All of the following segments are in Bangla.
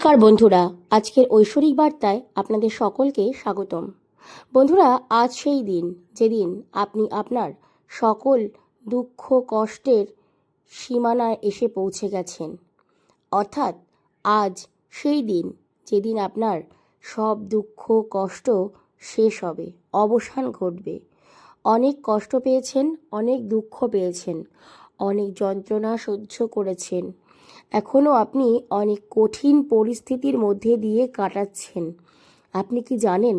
নমস্কার বন্ধুরা, আজকের ঐশ্বরিক বার্তায় আপনাদের সকলকে স্বাগতম। বন্ধুরা, আজ সেই দিন, যেদিন আপনি আপনার সকল দুঃখ, কষ্টের সীমানায় এসে পৌঁছে গেছেন। অর্থাৎ আজ সেই দিন, যেদিন আপনার সব দুঃখ, কষ্ট শেষ হবে, অবসান ঘটবে। অনেক কষ্ট পেয়েছেন, অনেক দুঃখ পেয়েছেন, অনেক যন্ত্রণা সহ্য করেছেন এখনও আপনি অনেক কঠিন পরিস্থিতির মধ্যে দিয়ে কাটাচ্ছেন। আপনি কি জানেন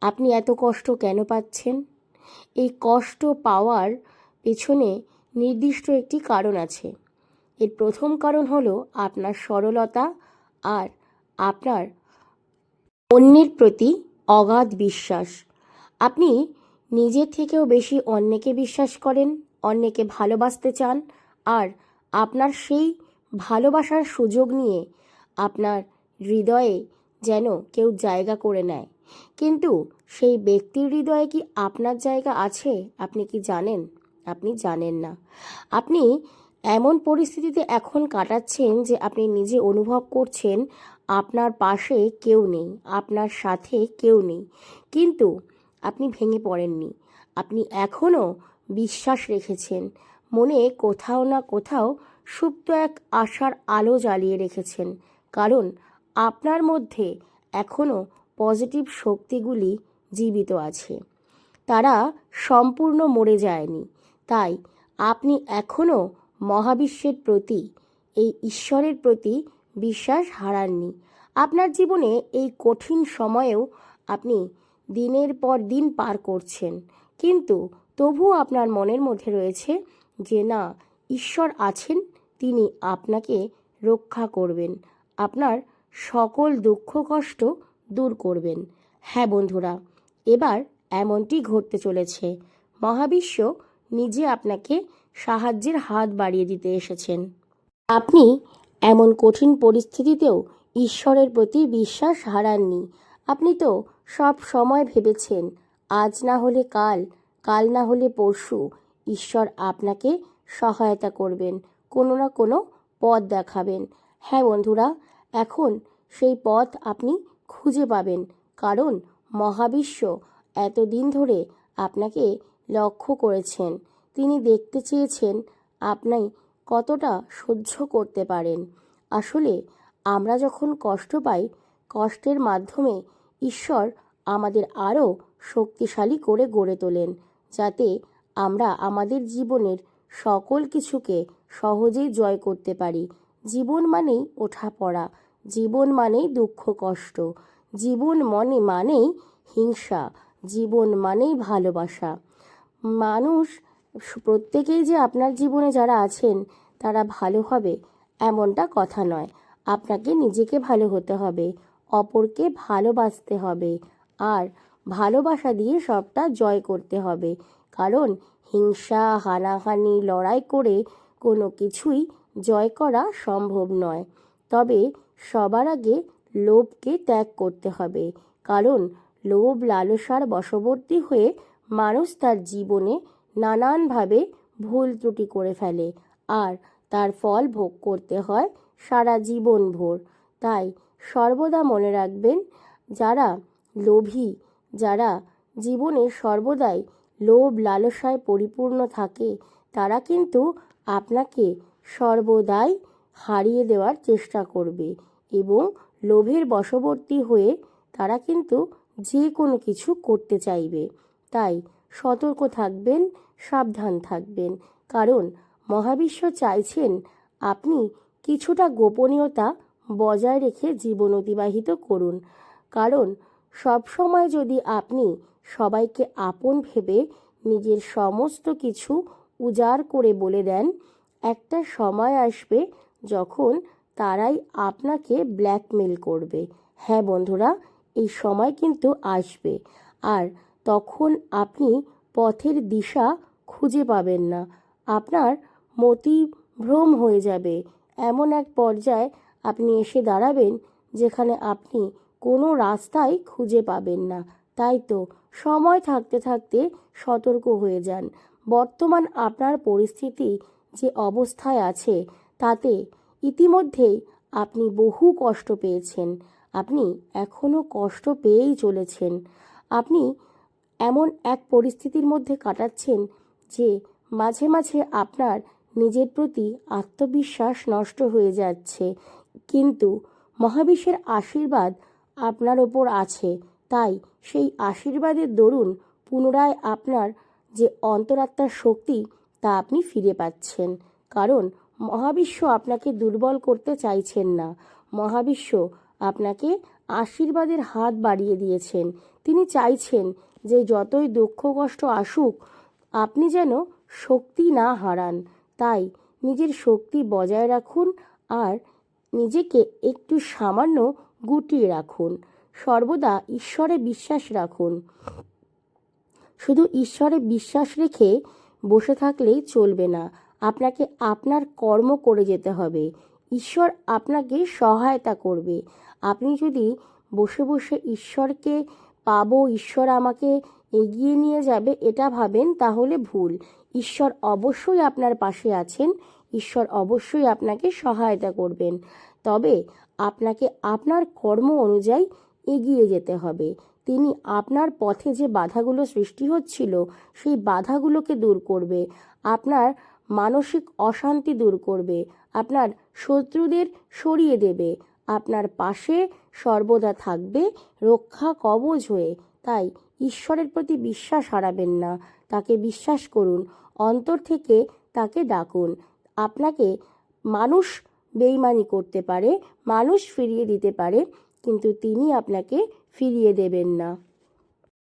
আপনি এত কষ্ট কেন পাচ্ছেন? এই কষ্ট পাওয়ার পেছনে নির্দিষ্ট একটি কারণ আছে। এর প্রথম কারণ হলো আপনার সরলতা আর আপনার অন্যের প্রতি অগাধ বিশ্বাস। আপনি নিজের থেকেও বেশি অন্যকে বিশ্বাস করেন, অন্যকে ভালোবাসতে চান আর আপনার সেই ভালোবাসার সুযোগ নিয়ে আপনার হৃদয়ে যেন কেউ জায়গা করে নেয়। কিন্তু সেই ব্যক্তির হৃদয়ে কি আপনার জায়গা আছে? আপনি কি জানেন? আপনি জানেন না। আপনি এমন পরিস্থিতিতে এখন কাটাচ্ছেন যে আপনি নিজে অনুভব করছেন আপনার পাশে কেউ নেই, আপনার সাথে কেউ নেই। কিন্তু আপনি ভেঙে পড়েননি। আপনি এখনও বিশ্বাস রেখেছেন। মনে কোথাও না কোথাও সুপ্ত এক আশার আলো জ্বালিয়ে রেখেছেন। কারণ আপনার মধ্যে এখনও পজিটিভ শক্তিগুলি জীবিত আছে। তারা সম্পূর্ণ মরে যায়নি। তাই আপনি এখনও মহাবিশ্বের প্রতি, এই ঈশ্বরের প্রতি বিশ্বাস হারাননি। আপনার জীবনে এই কঠিন সময়েও আপনি দিনের পর দিন পার করছেন। কিন্তু তবুও আপনার মনের মধ্যে রয়েছে যে, না, ঈশ্বর আছেন তিনি আপনাকে রক্ষা করবেন। আপনার সকল দুঃখ, কষ্ট দূর করবেন। হ্যাঁ বন্ধুরা, এবার এমনটি ঘটতে চলেছে। মহাবিশ্ব নিজে আপনাকে সাহায্যের হাত বাড়িয়ে দিতে এসেছেন। আপনি এমন কঠিন পরিস্থিতিতেও ঈশ্বরের প্রতি বিশ্বাস হারাননি। আপনি তো সব সময় ভেবেছেন, আজ না হলে কাল কাল না হলে পরশু ঈশ্বর আপনাকে সহায়তা করবেন। কোনো না কোনো পথ দেখাবেন। হ্যাঁ বন্ধুরা, এখন সেই পথ আপনি খুঁজে পাবেন। কারণ মহাবিশ্ব এতদিন ধরে আপনাকে লক্ষ্য করেছেন। তিনি দেখতে চেয়েছেন আপনি কতটা সহ্য করতে পারেন। আসলে আমরা যখন কষ্ট পাই, কষ্টের মাধ্যমে ঈশ্বর আমাদের আরও শক্তিশালী করে গড়ে তোলেন, যাতে আমরা আমাদের জীবনের সকল কিছুকে সহজেই জয় করতে পারি। জীবন মানেই ওঠা পড়া, জীবন মানেই দুঃখ কষ্ট, জীবন মনে মানেই হিংসা, জীবন মানেই ভালোবাসা। মানুষ প্রত্যেকেই যে আপনার জীবনে যারা আছেন, তারা ভালো হবে এমনটা কথা নয়। আপনাকে নিজেকে ভালো হতে হবে, অপরকে ভালোবাসতে হবে, আর ভালোবাসা দিয়ে সবটা জয় করতে হবে। কারণ হিংসা, হানাহানি, লড়াই করে কোনো কিছুই জয় করা সম্ভব নয়। তবে সবার আগে লোভকে ত্যাগ করতে হবে, কারণ লোভ লালসার বশবর্তী হয়ে মানুষ তার জীবনে নানানভাবে ভুল ত্রুটি করে ফেলে আর তার ফল ভোগ করতে হয় সারা জীবন ভোর তাই সর্বদা মনে রাখবেন, যারা লোভী, যারা জীবনে সর্বদাই লোভ লালসায় পরিপূর্ণ থাকে, তারা কিন্তু আপনাকে সর্বদাই হারিয়ে দেওয়ার চেষ্টা করবে এবং লোভের বশবর্তী হয়ে তারা কিন্তু যে কোনো কিছু করতে চাইবে। তাই সতর্ক থাকবেন, সাবধান থাকবেন, কারণ মহাবিশ্ব চাইছেন আপনি কিছুটা গোপনীয়তা বজায় রেখে জীবন অতিবাহিত করুন। কারণ সবসময় যদি আপনি সবাইকে আপন ভেবে নিজের সমস্ত কিছু উজাড় করে বলে দেন। একটা সময় আসবে যখন তারাই আপনাকে ব্ল্যাকমেল করবে। হ্যাঁ বন্ধুরা, এই সময় কিন্তু আসবে। আর তখন আপনি পথের দিশা খুঁজে পাবেন না। আপনার মতি ভ্রম হয়ে যাবে। এমন এক পর্যায়ে আপনি এসে দাঁড়াবেন যেখানে আপনি কোনো রাস্তাই খুঁজে পাবেন না। তাই তো সময় থাকতে থাকতে সতর্ক হয়ে যান। বর্তমান আপনার পরিস্থিতি যে অবস্থায় আছে, তাতে ইতিমধ্যেই আপনি বহু কষ্ট পেয়েছেন। আপনি এখনও কষ্ট পেয়েই চলেছেন। আপনি এমন এক পরিস্থিতির মধ্যে কাটাচ্ছেন যে মাঝে মাঝে আপনার নিজের প্রতি আত্মবিশ্বাস নষ্ট হয়ে যাচ্ছে। কিন্তু মহাবিশ্বের আশীর্বাদ আপনার ওপর আছে। তাই সেই আশীর্বাদের দরুন পুনরায় আপনার যে অন্তরাত্মার শক্তি, তা আপনি ফিরে পাচ্ছেন। কারণ মহাবিশ্ব আপনাকে দুর্বল করতে চাইছেন না। মহাবিশ্ব আপনাকে আশীর্বাদের হাত বাড়িয়ে দিয়েছেন। তিনি চাইছেন যে যতই দুঃখ, কষ্ট আসুক, আপনি যেন শক্তি না হারান। তাই নিজের শক্তি বজায় রাখুন আর নিজেকে একটু সামান্য গুটিয়ে রাখুন। সর্বদা ঈশ্বরে বিশ্বাস রাখুন। শুধু ঈশ্বরে বিশ্বাস রেখে বসে থাকলেই চলবে না, আপনাকে আপনার কর্ম করে যেতে হবে। ঈশ্বর আপনাকে সহায়তা করবে। আপনি যদি বসে বসে ঈশ্বরকে পাবো, ঈশ্বর আমাকে এগিয়ে নিয়ে যাবে, এটা ভাবেন, তাহলে ভুল। ঈশ্বর অবশ্যই আপনার পাশে আছেন, ঈশ্বর অবশ্যই আপনাকে সহায়তা করবেন। তবে আপনাকে আপনার কর্ম অনুযায়ী এগিয়ে যেতে হবে। তিনি আপনার পথে যে বাধাগুলো সৃষ্টি হচ্ছিল, সেই বাধাগুলোকে দূর করবে। আপনার মানসিক অশান্তি দূর করবে। আপনার শত্রুদের সরিয়ে দেবে। আপনার পাশে সর্বদা থাকবে রক্ষা কবচ হয়ে। তাই ঈশ্বরের প্রতি বিশ্বাস হারাবেন না। তাকে বিশ্বাস করুন। অন্তর থেকে তাকে ডাকুন। আপনাকে মানুষ বেইমানি করতে পারে, মানুষ ফিরিয়ে দিতে পারে। কিন্তু তিনি আপনাকে ফিরিয়ে দেবেন না।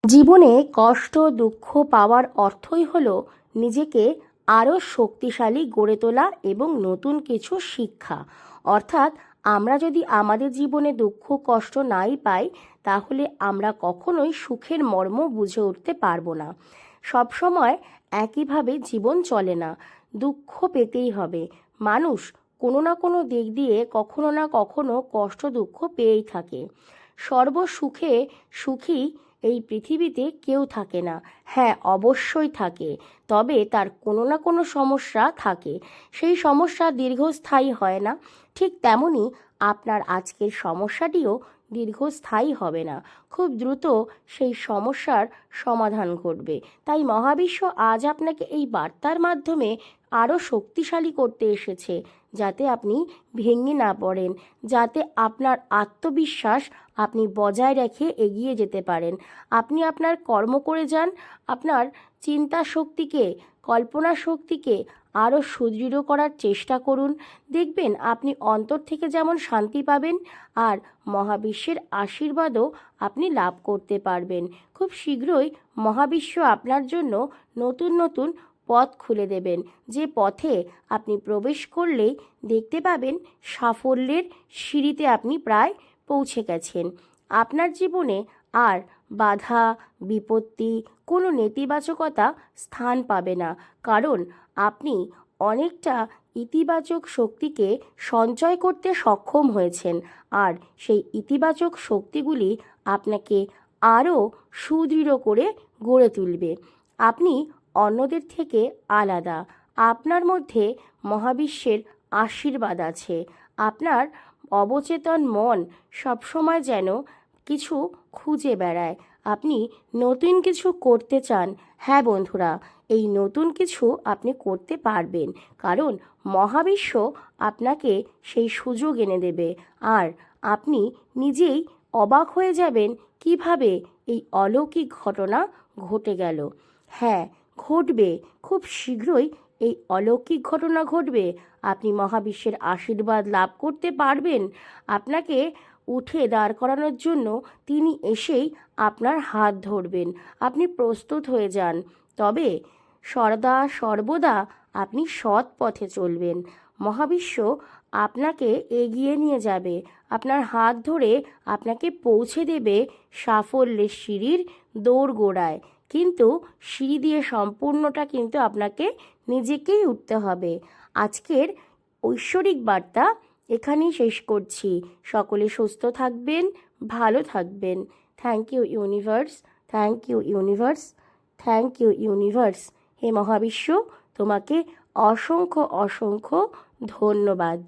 জীবনে কষ্ট, দুঃখ পাওয়ার অর্থই হলো নিজেকে আরও শক্তিশালী গড়ে তোলা এবং নতুন কিছু শিক্ষা। অর্থাৎ আমরা যদি আমাদের জীবনে দুঃখ, কষ্ট নাই পাই, তাহলে আমরা কখনোই সুখের মর্ম বুঝে উঠতে পারব না। সবসময় একইভাবে জীবন চলে না। দুঃখ পেতেই হবে। মানুষ কোনো না কোনো দিক দিয়ে কখনো না কখনো কষ্ট দুঃখ পেয়েই থাকে। সর্বসুখে সুখী এই পৃথিবীতে কেউ থাকে না। হ্যাঁ অবশ্যই থাকে। তবে তার কোনো না কোনো সমস্যা থাকে। সেই সমস্যা দীর্ঘস্থায়ী হয় না। ঠিক তেমনি আপনার আজকের সমস্যাটিও দীর্ঘস্থায়ী হবে না। খুব দ্রুত সেই সমস্যার সমাধান ঘটবে। তাই মহাবিশ্ব আজ আপনাকে এই বার্তার মাধ্যমে আরও শক্তিশালী করতে এসেছে। যাতে আপনি ভেঙে না পড়েন, যাতে আপনার আত্মবিশ্বাস আপনি বজায় রেখে এগিয়ে যেতে পারেন। আপনি আপনার কর্ম করে যান, আপনার চিন্তা শক্তিকে, কল্পনা শক্তিকে আরও সুদৃঢ় করার চেষ্টা করুন। দেখবেন আপনি অন্তর থেকে যেমন শান্তি পাবেন আর মহাবিশ্বের আশীর্বাদও আপনি লাভ করতে পারবেন। খুব শীঘ্রই মহাবিশ্ব আপনার জন্য নতুন নতুন পথ খুলে দেবেন। যে পথে আপনি প্রবেশ করলেই দেখতে পাবেন সাফল্যের সিঁড়িতে আপনি প্রায় পৌঁছে গেছেন। আপনার জীবনে আর বাধা, বিপত্তি, কোনো নেতিবাচকতা স্থান পাবে না। কারণ আপনি অনেকটা ইতিবাচক শক্তিকে সঞ্চয় করতে সক্ষম হয়েছেন আর সেই ইতিবাচক শক্তিগুলি আপনাকে আরও সুদৃঢ় করে গড়ে তুলবে। আপনি অন্যদের থেকে আলাদা। আপনার মধ্যে মহাবিশ্বের আশীর্বাদ আছে। আপনার অবচেতন মন সবসময় যেন কিছু খুঁজে বেড়ায়। আপনি নতুন কিছু করতে চান। হ্যাঁ বন্ধুরা, এই নতুন কিছু আপনি করতে পারবেন। কারণ মহাবিশ্ব আপনাকে সেই সুযোগ এনে দেবে। আর আপনি নিজেই অবাক হয়ে যাবেন কীভাবে এই অলৌকিক ঘটনা ঘটে গেল। হ্যাঁ ঘটবে, খুব শীঘ্রই এই অলৌকিক ঘটনা ঘটবে। আপনি মহাবিশ্বের আশীর্বাদ লাভ করতে পারবেন। আপনাকে উঠে দাঁড় করানোর জন্য তিনি এসেই আপনার হাত ধরবেন। আপনি প্রস্তুত হয়ে যান। তবে সর্দা সর্বদা আপনি সৎ পথে চলবেন। মহাবিশ্ব আপনাকে এগিয়ে নিয়ে যাবে। আপনার হাত ধরে আপনাকে পৌঁছে দেবে সাফল্যের সিঁড়ির দৌড়গোড়ায় কিন্তু সিঁড়ি দিয়ে সম্পূর্ণটা কিন্তু আপনাকে নিজেকেই উঠতে হবে। আজকের ঐশ্বরিক বার্তা এখানেই শেষ করছি। সকলে সুস্থ থাকবেন, ভালো থাকবেন। Thank you universe thank you universe thank you universe হে মহাবিশ্ব, তোমাকে অসংখ্য অসংখ্য ধন্যবাদ।